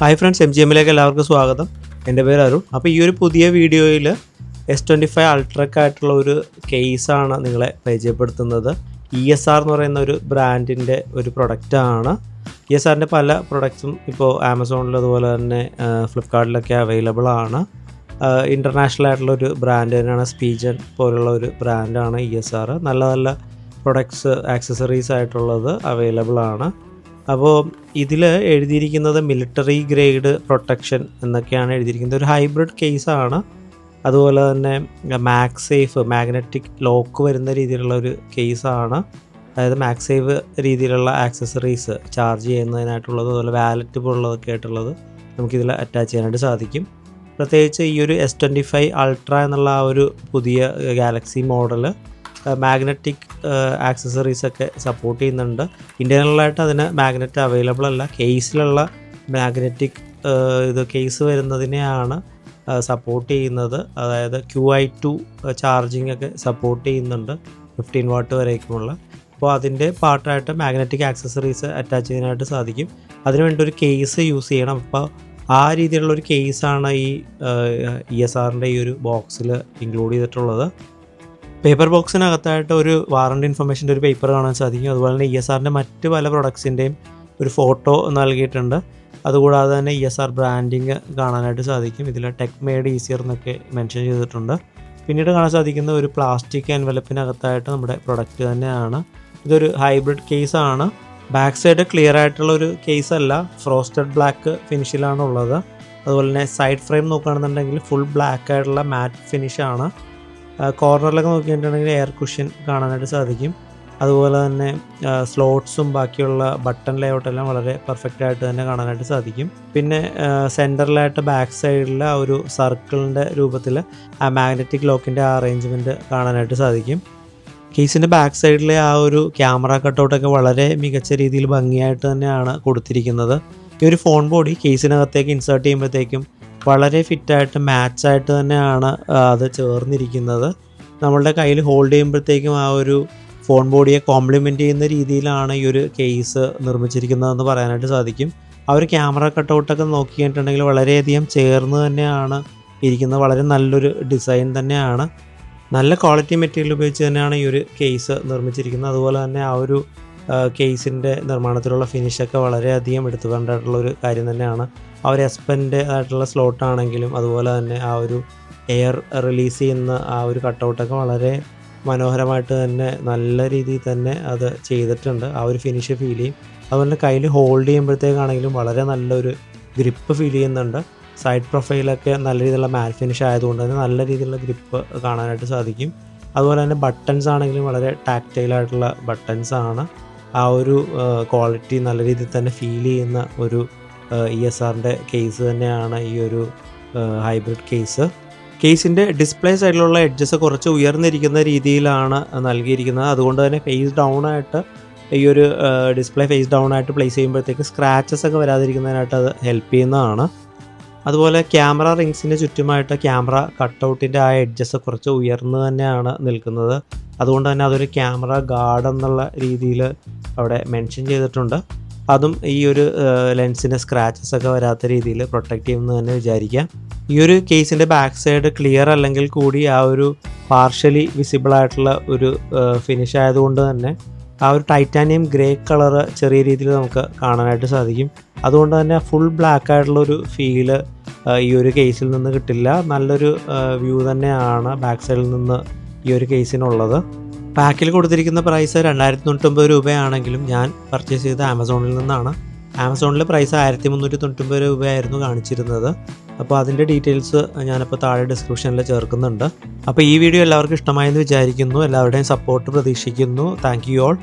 Hi friends M G എമ്മിലേക്ക് എല്ലാവർക്കും സ്വാഗതം. എന്റെ പേര് അരുൺ. അപ്പോൾ ഈ ഒരു പുതിയ വീഡിയോയിൽ എസ് ട്വന്റി ഫൈവ് അൾട്രക്ക് ആയിട്ടുള്ള ഒരു കേസാണ് നിങ്ങളെ പരിചയപ്പെടുത്തുന്നത്. ഇ എസ് ആർ എന്ന് പറയുന്ന ഒരു ബ്രാൻഡിന്റെ ഒരു പ്രൊഡക്റ്റാണ് ഇ എസ് ആറിന്റെ പല പ്രൊഡക്ട്സും ഇപ്പോൾ ആമസോണിൽ അതുപോലെ തന്നെ ഫ്ലിപ്കാർട്ടിലൊക്കെ അവൈലബിൾ ആണ്. ഇന്റർനാഷണൽ ആയിട്ടുള്ള ഒരു ബ്രാൻഡ് തന്നെയാണ് സ്പീജൻ പോലുള്ള ഒരു ബ്രാൻഡാണ് ഇ എസ് ആർ നല്ല നല്ല പ്രൊഡക്ട്സ് ആക്സസറീസ് ആയിട്ടുള്ളത് അവൈലബിൾ ആണ്. അപ്പോൾ ഇതിൽ എഴുതിയിരിക്കുന്നത് മിലിറ്ററി ഗ്രേഡ് പ്രൊട്ടക്ഷൻ എന്നൊക്കെയാണ് എഴുതിയിരിക്കുന്നത്. ഒരു ഹൈബ്രിഡ് കേസാണ് അതുപോലെ തന്നെ മാക്സ് സേഫ് മാഗ്നറ്റിക് ലോക്ക് വരുന്ന രീതിയിലുള്ള ഒരു കേസാണ് അതായത് മാക്സ് സേഫ് രീതിയിലുള്ള ആക്സസറീസ് ചാർജ് ചെയ്യുന്നതിനായിട്ടുള്ളത് അതുപോലെ വാലറ്റ് പോലുള്ളതൊക്കെ ആയിട്ടുള്ളത് നമുക്കിതിൽ അറ്റാച്ച് ചെയ്യാനായിട്ട് സാധിക്കും. പ്രത്യേകിച്ച് ഈ ഒരു എസ് ട്വന്റി ഫൈവ് അൾട്ര എന്നുള്ള ആ ഒരു പുതിയ ഗാലക്സി മോഡൽ മാഗ്നറ്റിക് ആക്സസറീസ് ഒക്കെ സപ്പോർട്ട് ചെയ്യുന്നുണ്ട്. ഇന്റേർണലായിട്ട് അതിന് മാഗ്നറ്റ് അവൈലബിൾ അല്ല. കേസിലുള്ള മാഗ്നറ്റിക് ഇത് കേസ് വരുന്നതിനെയാണ് സപ്പോർട്ട് ചെയ്യുന്നത്. അതായത് ക്യു ഐ ടു ചാർജിങ് ഒക്കെ സപ്പോർട്ട് ചെയ്യുന്നുണ്ട്. ഫിഫ്റ്റീൻ വാട്ട് വരേക്കുമുള്ള. അപ്പോൾ അതിന്റെ പാർട്ടായിട്ട് മാഗ്നറ്റിക് ആക്സസറീസ് അറ്റാച്ച് ചെയ്യാനായിട്ട് സാധിക്കും. അതിനുവേണ്ടി ഒരു കേസ് യൂസ് ചെയ്യണം. അപ്പോൾ ആ രീതിയിലുള്ള ഒരു കേസാണ് ഈ ഇ എസ് ആറിന്റെ ഈ ഒരു ബോക്സിൽ ഇൻക്ലൂഡ് ചെയ്തിട്ടുള്ളത്. പേപ്പർ ബോക്സിനകത്തായിട്ട് ഒരു വാറണ്ടി ഇൻഫർമേഷന്റെ ഒരു പേപ്പർ കാണാൻ സാധിക്കും. അതുപോലെ തന്നെ ഇ എസ് ആറിന്റെ മറ്റ് പല പ്രൊഡക്ട്സിന്റെയും ഒരു ഫോട്ടോ നൽകിയിട്ടുണ്ട്. അതുകൂടാതെ തന്നെ ഇ എസ് ആർ ബ്രാൻഡിങ് കാണാനായിട്ട് സാധിക്കും. ഇതിൽ ടെക് മെയ്ഡ് ഈസിയർ എന്നൊക്കെ മെൻഷൻ ചെയ്തിട്ടുണ്ട്. പിന്നീട് കാണാൻ സാധിക്കുന്ന ഒരു പ്ലാസ്റ്റിക് എൻവലപ്പിനകത്തായിട്ട് നമ്മുടെ പ്രൊഡക്റ്റ് തന്നെയാണ്. ഇതൊരു ഹൈബ്രിഡ് കേസാണ് ബാക്ക് സൈഡ് ക്ലിയർ ആയിട്ടുള്ള ഒരു കേസ് അല്ല ഫ്രോസ്റ്റഡ് ബ്ലാക്ക് ഫിനിഷിലാണ് ഉള്ളത്. അതുപോലെ തന്നെ സൈഡ് ഫ്രെയിം നോക്കുകയാണെന്നുണ്ടെങ്കിൽ ഫുൾ ബ്ലാക്ക് ആയിട്ടുള്ള മാറ്റ് ഫിനിഷാണ് കോർണറിലൊക്കെ നോക്കിയിട്ടുണ്ടെങ്കിൽ എയർ കുഷ്യൻ കാണാനായിട്ട് സാധിക്കും. അതുപോലെ തന്നെ സ്ലോട്ട്സും ബാക്കിയുള്ള ബട്ടൺ ലേഔട്ട് എല്ലാം വളരെ പെർഫെക്റ്റ് ആയിട്ട് തന്നെ കാണാനായിട്ട് സാധിക്കും. പിന്നെ സെന്ററിലായിട്ട് ബാക്ക് സൈഡിൽ ആ ഒരു സർക്കിളിന്റെ രൂപത്തിൽ ആ മാഗ്നറ്റിക് ലോക്കിന്റെ ആ അറേഞ്ച്മെന്റ് കാണാനായിട്ട് സാധിക്കും. കേസിന്റെ ബാക്ക് സൈഡിലെ ആ ഒരു ക്യാമറ കട്ടൗട്ടൊക്കെ വളരെ മികച്ച രീതിയിൽ ഭംഗിയായിട്ട് തന്നെയാണ് കൊടുത്തിരിക്കുന്നത്. ഈ ഒരു ഫോൺ ബോഡി കേസിനകത്തേക്ക് ഇൻസേർട്ട് ചെയ്യുമ്പോഴത്തേക്കും വളരെ ഫിറ്റായിട്ട് മാച്ചായിട്ട് തന്നെയാണ് അത് ചേർന്നിരിക്കുന്നത്. നമ്മളുടെ കയ്യിൽ ഹോൾഡ് ചെയ്യുമ്പോഴത്തേക്കും ആ ഒരു ഫോൺ ബോഡിയെ കോംപ്ലിമെന്റ് ചെയ്യുന്ന രീതിയിലാണ് ഈ ഒരു കേസ് നിർമ്മിച്ചിരിക്കുന്നതെന്ന് പറയാനായിട്ട് സാധിക്കും. ആ ഒരു ക്യാമറ കട്ടൗട്ടൊക്കെ നോക്കിയിട്ടുണ്ടെങ്കിൽ വളരെയധികം ചേർന്ന് തന്നെയാണ് ഇരിക്കുന്നത്. വളരെ നല്ലൊരു ഡിസൈൻ തന്നെയാണ്. നല്ല ക്വാളിറ്റി മെറ്റീരിയൽ ഉപയോഗിച്ച് തന്നെയാണ് ഈ ഒരു കേസ് നിർമ്മിച്ചിരിക്കുന്നത്. അതുപോലെ തന്നെ ആ ഒരു കേസിന്റെ നിർമ്മാണത്തിലുള്ള ഫിനിഷൊക്കെ വളരെയധികം എടുത്തു കണ്ടിട്ടുള്ള ഒരു കാര്യം തന്നെയാണ്. ആ ഒരു ആയിട്ടുള്ള സ്ലോട്ടാണെങ്കിലും അതുപോലെ തന്നെ ആ ഒരു എയർ റിലീസ് ചെയ്യുന്ന ആ ഒരു കട്ടൗട്ടൊക്കെ വളരെ മനോഹരമായിട്ട് തന്നെ നല്ല രീതിയിൽ തന്നെ അത് ചെയ്തിട്ടുണ്ട്. ആ ഒരു ഫിനിഷ് ഫീൽ ചെയ്യും. അതുപോലെ കയ്യിൽ ഹോൾഡ് ചെയ്യുമ്പോഴത്തേക്കാണെങ്കിലും വളരെ നല്ലൊരു ഗ്രിപ്പ് ഫീൽ ചെയ്യുന്നുണ്ട്. സൈഡ് പ്രൊഫൈലൊക്കെ നല്ല രീതിയിലുള്ള മാറ്റ് ഫിനിഷ് ആയതുകൊണ്ട് തന്നെ നല്ല രീതിയിലുള്ള ഗ്രിപ്പ് കാണാനായിട്ട് സാധിക്കും. അതുപോലെ തന്നെ ബട്ടൺസ് ആണെങ്കിലും വളരെ ടാക്റ്റൈലായിട്ടുള്ള ബട്ടൺസ് ആണ്. ആ ഒരു ക്വാളിറ്റി നല്ല രീതിയിൽ തന്നെ ഫീൽ ചെയ്യുന്ന ഒരു ഇ എസ് ആറിന്റെ കേസ് തന്നെയാണ് ഈ ഒരു ഹൈബ്രിഡ് കേസ് കേസിന്റെ ഡിസ്പ്ലേ സൈഡിലുള്ള എഡ്ജസ് കുറച്ച് ഉയർന്നിരിക്കുന്ന രീതിയിലാണ് നൽകിയിരിക്കുന്നത്. അതുകൊണ്ട് തന്നെ ഫേസ് ഡൗൺ ആയിട്ട് ഈ ഒരു ഡിസ്പ്ലേ ഫേസ് ഡൗൺ ആയിട്ട് പ്ലേസ് ചെയ്യുമ്പോഴത്തേക്ക് സ്ക്രാച്ചസ് ഒക്കെ വരാതിരിക്കുന്നതിനായിട്ട് അത് ഹെൽപ്പ് ചെയ്യുന്നതാണ്. അതുപോലെ ക്യാമറ റിങ്സിന് ചുറ്റുമായിട്ട് ക്യാമറ കട്ടൗട്ടിന്റെ ആ എഡ്ജസ് കുറച്ച് ഉയർന്ന് തന്നെയാണ് നിൽക്കുന്നത്. അതുകൊണ്ട് തന്നെ അതൊരു ക്യാമറ ഗാർഡ് എന്നുള്ള രീതിയിൽ അവിടെ മെൻഷൻ ചെയ്തിട്ടുണ്ട്. അതും ഈ ഒരു ലെൻസിന് സ്ക്രാച്ചസ് ഒക്കെ വരാത്ത രീതിയിൽ പ്രൊട്ടക്റ്റ് ചെയ്യുമെന്ന് തന്നെ വിചാരിക്കാം. ഈ ഒരു കേസിന്റെ ബാക്ക് സൈഡ് ക്ലിയർ അല്ലെങ്കിൽ കൂടി ആ ഒരു പാർഷ്യലി വിസിബിൾ ആയിട്ടുള്ള ഒരു ഫിനിഷ് ആയതുകൊണ്ട് തന്നെ ആ ഒരു ടൈറ്റാനിയം ഗ്രേ കളർ ചെറിയ രീതിയിൽ നമുക്ക് കാണാനായിട്ട് സാധിക്കും. അതുകൊണ്ട് തന്നെ ഫുൾ ബ്ലാക്ക് ആയിട്ടുള്ള ഒരു ഫീൽ ഈ ഒരു കേസിൽ നിന്ന് കിട്ടില്ല. നല്ലൊരു വ്യൂ തന്നെയാണ് ബാക്ക് സൈഡിൽ നിന്ന് ഈ ഒരു കേസിനുള്ളത് പാക്കിൽ കൊടുത്തിരിക്കുന്ന പ്രൈസ് രണ്ടായിരത്തി തൊണ്ണൂറ്റൊമ്പത് രൂപയാണെങ്കിലും ഞാൻ പർച്ചേസ് ചെയ്ത ആമസോണിൽ നിന്നാണ്. ആമസോണിൽ പ്രൈസ് ആയിരത്തി മുന്നൂറ്റി തൊണ്ണൂറ്റൊമ്പത് രൂപയായിരുന്നു കാണിച്ചിരുന്നത്. അപ്പോൾ അതിന്റെ ഡീറ്റെയിൽസ് ഞാനിപ്പോൾ താഴെ ഡിസ്ക്രിപ്ഷനിൽ ചേർക്കുന്നുണ്ട്. അപ്പോൾ ഈ വീഡിയോ എല്ലാവർക്കും ഇഷ്ടമായെന്ന് വിചാരിക്കുന്നു. എല്ലാവരുടെയും സപ്പോർട്ട് പ്രതീക്ഷിക്കുന്നു. Thank you all